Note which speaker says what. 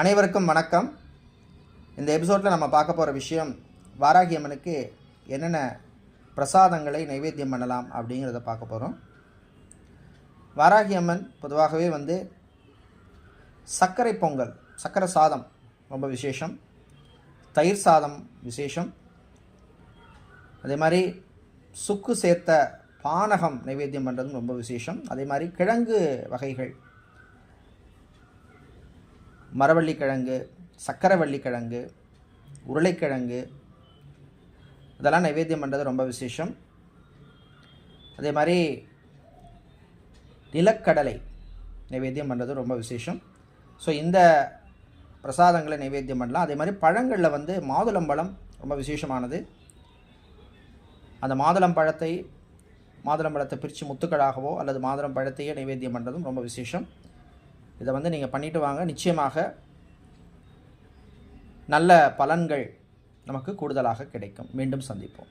Speaker 1: அனைவருக்கும் வணக்கம். இந்த எபிசோடில் நம்ம பார்க்க போகிற விஷயம் வாராகி அம்மனுக்கு என்னென்ன பிரசாதங்களை நைவேத்தியம் பண்ணலாம் அப்படிங்கிறத பார்க்க போகிறோம் வாராகி அம்மன் பொதுவாகவே வந்து சர்க்கரை பொங்கல் சர்க்கரை சாதம் ரொம்ப விசேஷம் தயிர் சாதம் விசேஷம். அதே மாதிரி சுக்கு சேர்த்த பானகம் நைவேத்தியம் பண்ணுறதும் ரொம்ப விசேஷம். அதே மாதிரி கிழங்கு வகைகள் மரவள்ளிக்கிழங்கு சக்கரவள்ளிக்கிழங்கு கிழங்கு உருளைக்கிழங்கு இதெல்லாம் நைவேத்தியம் பண்ணுறது ரொம்ப விசேஷம். அதே மாதிரி நிலக்கடலை நைவேத்தியம் பண்ணுறது ரொம்ப விசேஷம். ஸோ இந்த பிரசாதங்களை நைவேத்தியம் பண்ணலாம். அதே மாதிரி பழங்களில் வந்து மாதுளம்பழம் ரொம்ப விசேஷமானது. அந்த மாதுளம் பழத்தை மாதுளம் பழத்தை பிரித்து முத்துக்களாகவோ அல்லது மாதுளம் பழத்தையே நைவேத்தியம் பண்ணுறதும் ரொம்ப விசேஷம். இதை வந்து நீங்கள் பண்ணிட்டு வாங்க. நிச்சயமாக நல்ல பலன்கள் நமக்கு கூடுதலாக கிடைக்கும். மீண்டும் சந்திப்போம்.